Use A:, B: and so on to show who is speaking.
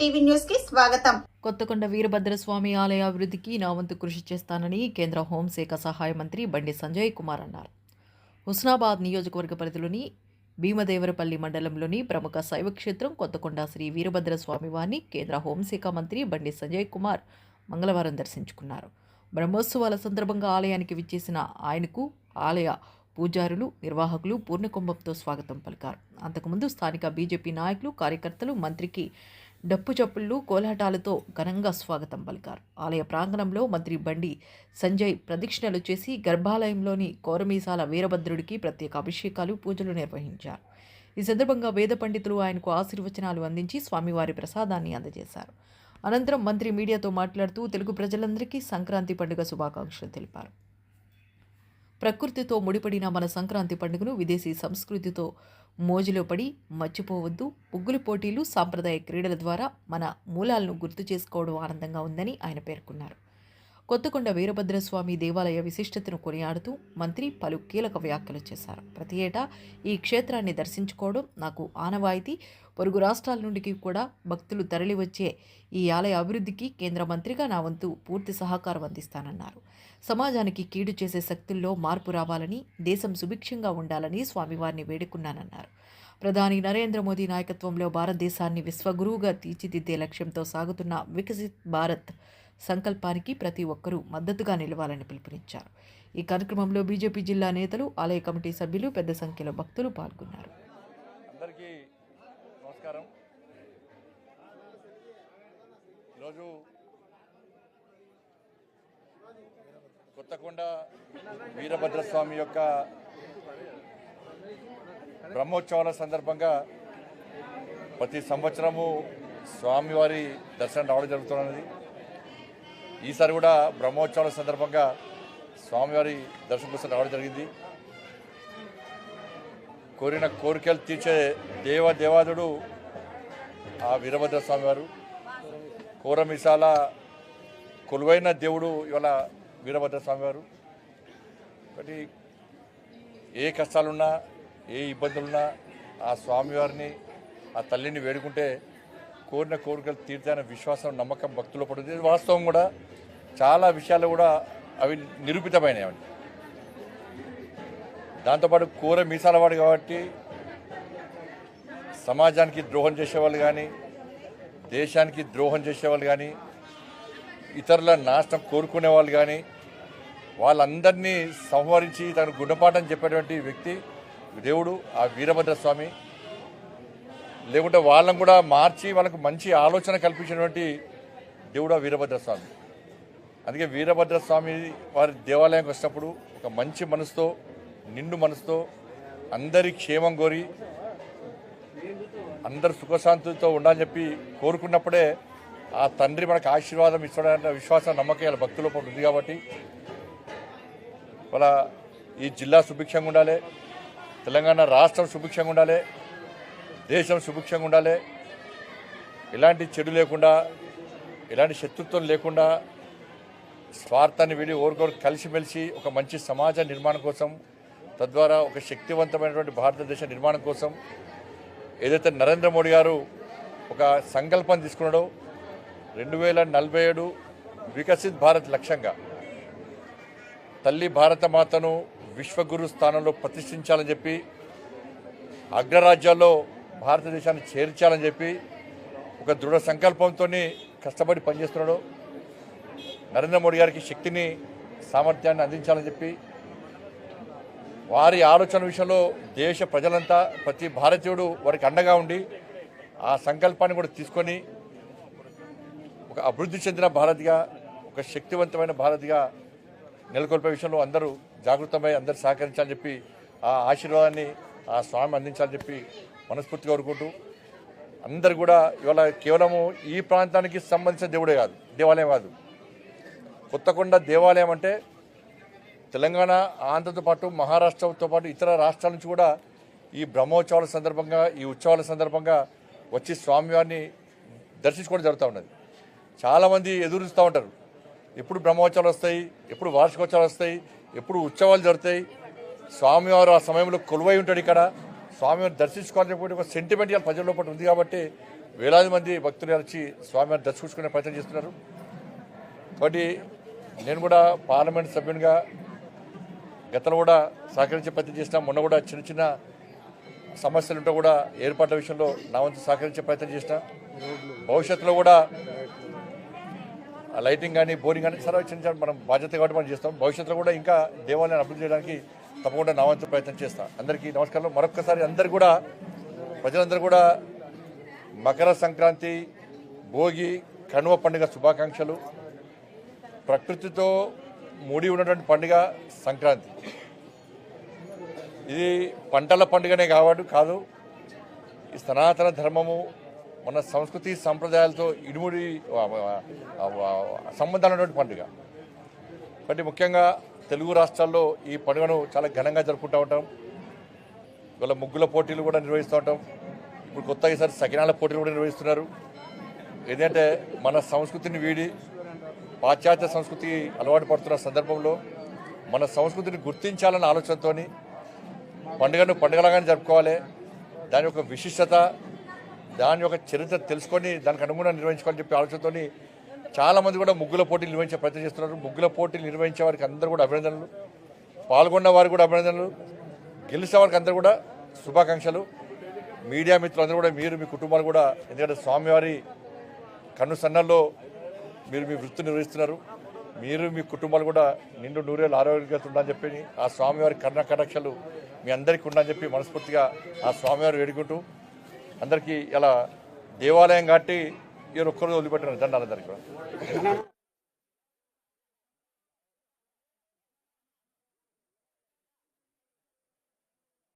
A: TV న్యూస్కి స్వాగతం.
B: కొత్తకొండ వీరభద్రస్వామి ఆలయ అభివృద్ధికి నా వంతు కృషి చేస్తానని కేంద్ర హోంశాఖ సహాయ మంత్రి బండి సంజయ్ కుమార్ అన్నారు. హుస్నాబాద్ నియోజకవర్గ పరిధిలోని భీమదేవరపల్లి మండలంలోని ప్రముఖ శైవక్షేత్రం కొత్తకొండ శ్రీ వీరభద్రస్వామి వారిని కేంద్ర హోంశాఖ మంత్రి బండి సంజయ్ కుమార్ మంగళవారం దర్శించుకున్నారు. బ్రహ్మోత్సవాల సందర్భంగా ఆలయానికి విచ్చేసిన ఆయనకు ఆలయ పూజారులు నిర్వాహకులు పూర్ణకుంభంతో స్వాగతం పలికారు. అంతకుముందు స్థానిక బీజేపీ నాయకులు కార్యకర్తలు మంత్రికి డప్పు చప్పుళ్ళు కోలాటాలతో ఘనంగా స్వాగతం పలికారు. ఆలయ ప్రాంగణంలో మంత్రి బండి సంజయ్ ప్రదక్షిణలు చేసి గర్భాలయంలోని కోరమీసాల వీరభద్రుడికి ప్రత్యేక అభిషేకాలు పూజలు నిర్వహించారు. ఈ సందర్భంగా వేద పండితులు ఆయనకు ఆశీర్వచనాలు అందించి స్వామివారి ప్రసాదాన్ని అందజేశారు. అనంతరం మంత్రి మీడియాతో మాట్లాడుతూ తెలుగు ప్రజలందరికీ సంక్రాంతి పండుగ శుభాకాంక్షలు తెలిపారు. ప్రకృతితో ముడిపడిన మన సంక్రాంతి పండుగను విదేశీ సంస్కృతితో మోజులో పడి మర్చిపోవద్దు. ముగ్గుల పోటీలు సాంప్రదాయ క్రీడల ద్వారా మన మూలాలను గుర్తు చేసుకోవడం ఆనందంగా ఉందని ఆయన పేర్కొన్నారు. కొత్తకొండ వీరభద్రస్వామి దేవాలయ విశిష్టతను కొనియాడుతూ మంత్రి పలు కీలక వ్యాఖ్యలు చేశారు. ప్రతి ఏటా ఈ క్షేత్రాన్ని దర్శించుకోవడం నాకు ఆనవాయితీ. పొరుగు రాష్ట్రాల నుండి కూడా భక్తులు తరలివచ్చే ఈ ఆలయ అభివృద్ధికి కేంద్ర మంత్రిగా నా వంతు పూర్తి సహకారం అందిస్తానన్నారు. సమాజానికి కీడు చేసే శక్తుల్లో మార్పు రావాలని దేశం సుభిక్షంగా ఉండాలని స్వామివారిని వేడుకున్నానన్నారు. ప్రధాని నరేంద్ర మోదీ నాయకత్వంలో భారతదేశాన్ని విశ్వగురువుగా తీర్చిదిద్దే లక్ష్యంతో సాగుతున్న వికసిత్ భారత్ సంకల్పానికి ప్రతి ఒక్కరూ మద్దతుగా నిలవాలని పిలుపునిచ్చారు. ఈ కార్యక్రమంలో బీజేపీ జిల్లా నేతలు ఆలయ కమిటీ సభ్యులు పెద్ద సంఖ్యలో భక్తులు పాల్గొన్నారు.
C: అందరికీ నమస్కారం. ఈరోజు కొత్తకొండ వీరభద్రస్వామి యొక్క బ్రహ్మోత్సవాల సందర్భంగా ప్రతి సంవత్సరము స్వామివారి దర్శనం రావడం జరుగుతున్నది. ఈసారి కూడా బ్రహ్మోత్సవాల సందర్భంగా స్వామివారి దర్శనం కోసం రావడం జరిగింది. కోరిన కోరికలు తీర్చే దేవ దేవాదుడు ఆ వీరభద్ర స్వామివారు. కోరమిసాల కొలువైన దేవుడు ఇవాళ వీరభద్ర స్వామివారు. ఒకటి ఏ కష్టాలున్నా ఏ ఇబ్బందులున్నా ఆ స్వామివారిని ఆ తల్లిని వేడుకుంటే కోరిన కోరికలు తీర్చాన విశ్వాసం నమ్మకం భక్తులు పడుతుంది. వాస్తవం కూడా. చాలా విషయాలు కూడా అవి నిరూపితమైనవి దాంతోపాటు కూర మీసాలవాడు కాబట్టి సమాజానికి ద్రోహం చేసేవాళ్ళు కానీ దేశానికి ద్రోహం చేసేవాళ్ళు కానీ ఇతరుల నాశనం కోరుకునే వాళ్ళు కానీ వాళ్ళందరినీ సంహరించి తనకు గుణపాఠం చెప్పేటువంటి వ్యక్తి దేవుడు ఆ వీరభద్ర స్వామి లేకుంటే వాళ్ళని కూడా మార్చి వాళ్ళకు మంచి ఆలోచన కల్పించినటువంటి దేవుడు వీరభద్రస్వామి. వీరభద్ర స్వామి అందుకే వీరభద్ర స్వామి వారి దేవాలయంకి వచ్చినప్పుడు ఒక మంచి మనసుతో నిండు మనసుతో అందరి క్షేమం కోరి అందరు సుఖశాంతితో ఉండాలని చెప్పి కోరుకున్నప్పుడే ఆ తండ్రి మనకు ఆశీర్వాదం ఇస్తాడన్న విశ్వాసం నమ్మకం ఇలా భక్తుల ఉంది కాబట్టి వాళ్ళ ఈ జిల్లా సుభిక్షంగా ఉండాలి తెలంగాణ రాష్ట్రం సుభిక్షంగా ఉండాలి దేశం సుభిక్షంగా ఉండాలి. ఎలాంటి చెడు లేకుండా ఎలాంటి శత్రుత్వం లేకుండా స్వార్థాన్ని వీడి ఓరికొరు కలిసిమెలిసి ఒక మంచి సమాజ నిర్మాణం కోసం తద్వారా ఒక శక్తివంతమైనటువంటి భారతదేశ నిర్మాణం కోసం ఏదైతే నరేంద్ర మోడీ గారు ఒక సంకల్పం తీసుకున్నాడో రెండు వేల నలభై ఏడు వికసిత్ భారత్ లక్ష్యంగా తల్లి భారత మాతను విశ్వగురు స్థానంలో ప్రతిష్ఠించాలని చెప్పి అగ్రరాజ్యాల్లో భారతదేశాన్ని చేర్చాలని చెప్పి ఒక దృఢ సంకల్పంతో కష్టపడి పనిచేస్తున్నాడు. నరేంద్ర మోడీ గారికి శక్తిని సామర్థ్యాన్ని అందించాలని చెప్పి వారి ఆలోచన విషయంలో దేశ ప్రజలంతా ప్రతి భారతీయుడు వారికి అండగా ఉండి ఆ సంకల్పాన్ని కూడా తీసుకొని ఒక అభివృద్ధి చెందిన భారత్గా ఒక శక్తివంతమైన భారత్గా నెలకొల్పే విషయంలో అందరూ జాగృతమై అందరూ సహకరించాలని చెప్పి ఆ ఆశీర్వాదాన్ని ఆ స్వామి అందించాలని చెప్పి మనస్ఫూర్తిగా కోరుకుంటూ అందరు కూడా ఇవాళ కేవలము ఈ ప్రాంతానికి సంబంధించిన దేవుడే కాదు దేవాలయం కాదు. కొత్తకొండ దేవాలయం అంటే తెలంగాణ ఆంధ్రతో పాటు మహారాష్ట్రతో పాటు ఇతర రాష్ట్రాల నుంచి కూడా ఈ బ్రహ్మోత్సవాల సందర్భంగా ఈ ఉత్సవాల సందర్భంగా వచ్చి స్వామివారిని దర్శించుకోవడం జరుగుతూ ఉన్నది. చాలామంది ఎదురు చూస్తూ ఉంటారు. ఎప్పుడు బ్రహ్మోత్సవాలు వస్తాయి ఎప్పుడు వార్షికోత్సవాలు వస్తాయి ఎప్పుడు ఉత్సవాలు జరుగుతాయి. స్వామివారు ఆ సమయంలో కొలువై ఉంటాడు ఇక్కడ. స్వామివారిని దర్శించుకోవాలని చెప్పి ఒక సెంటిమెంట్ ఇవాళ ప్రజల లోపల ఉంది కాబట్టి వేలాది మంది భక్తులు వచ్చి స్వామివారిని దర్శించుకునే ప్రయత్నం చేస్తున్నారు. కాబట్టి నేను కూడా పార్లమెంట్ సభ్యునిగా గతంలో కూడా సహకరించే ప్రయత్నం చేసిన మొన్న కూడా చిన్న చిన్న సమస్యలు ఉంటే కూడా ఏర్పాట్ల విషయంలో నా వంతు సహకరించే ప్రయత్నం చేసిన. భవిష్యత్తులో కూడా లైటింగ్ కానీ బోరింగ్ కానీ సరే చిన్న మనం బాధ్యత కాబట్టి మనం చేస్తాం. భవిష్యత్తులో కూడా ఇంకా దేవాలయాన్ని అభివృద్ధి చేయడానికి తప్పకుండా నా వంతు ప్రయత్నం చేస్తాం. అందరికీ నమస్కారం మరొక్కసారి అందరు కూడా ప్రజలందరూ కూడా మకర సంక్రాంతి భోగి కనుమ పండుగ శుభాకాంక్షలు. ప్రకృతితో ముడి ఉన్నటువంటి పండుగ సంక్రాంతి. ఇది పంటల పండుగనే కాబట్టి కాదు. ఈ సనాతన ధర్మము మన సంస్కృతి సంప్రదాయాలతో ఇడుముడి సంబంధాలు ఉన్నటువంటి పండుగ. కాబట్టి ముఖ్యంగా తెలుగు రాష్ట్రాల్లో ఈ పండుగను చాలా ఘనంగా జరుపుకుంటూ ఉంటాం. ఇవాళ ముగ్గుల పోటీలు కూడా నిర్వహిస్తూ ఉంటాం. ఇప్పుడు కొత్తగా ఈసారి సకినాల పోటీలు కూడా నిర్వహిస్తున్నారు. ఏంటంటే మన సంస్కృతిని వీడి పాశ్చాత్య సంస్కృతి అలవాటు పడుతున్న సందర్భంలో మన సంస్కృతిని గుర్తించాలన్న ఆలోచనతోని పండుగను పండుగలాగానే జరుపుకోవాలి. దాని యొక్క విశిష్టత దాని యొక్క చరిత్ర తెలుసుకొని దానికి అనుగుణంగా నిర్వహించుకోవాలని చెప్పి ఆలోచనతోని చాలామంది కూడా ముగ్గుల పోటీలు నిర్వహించే ప్రయత్నం చేస్తున్నారు. ముగ్గుల పోటీలు నిర్వహించే వారికి అందరూ కూడా అభినందనలు. పాల్గొన్న వారికి కూడా అభినందనలు. గెలిచే వారికి అందరూ కూడా శుభాకాంక్షలు. మీడియా మిత్రులందరూ కూడా మీరు మీ కుటుంబాలు కూడా ఎందుకంటే స్వామివారి కన్ను సన్నల్లో మీరు మీ వృత్తి నిర్వహిస్తున్నారు. మీరు మీ కుటుంబాలు కూడా నిండు నూరేళ్ళు ఆరోగ్యంగా ఉండాలని చెప్పి ఆ స్వామివారి కర్ణ కటాక్షలు మీ అందరికీ ఉండాలని చెప్పి మనస్ఫూర్తిగా ఆ స్వామివారు వేడుకుంటూ అందరికీ ఇలా దేవాలయం కాబట్టి ఈ ఒక్కరోజు వదిలిపెట్టారు దండాలందరికీ కూడా.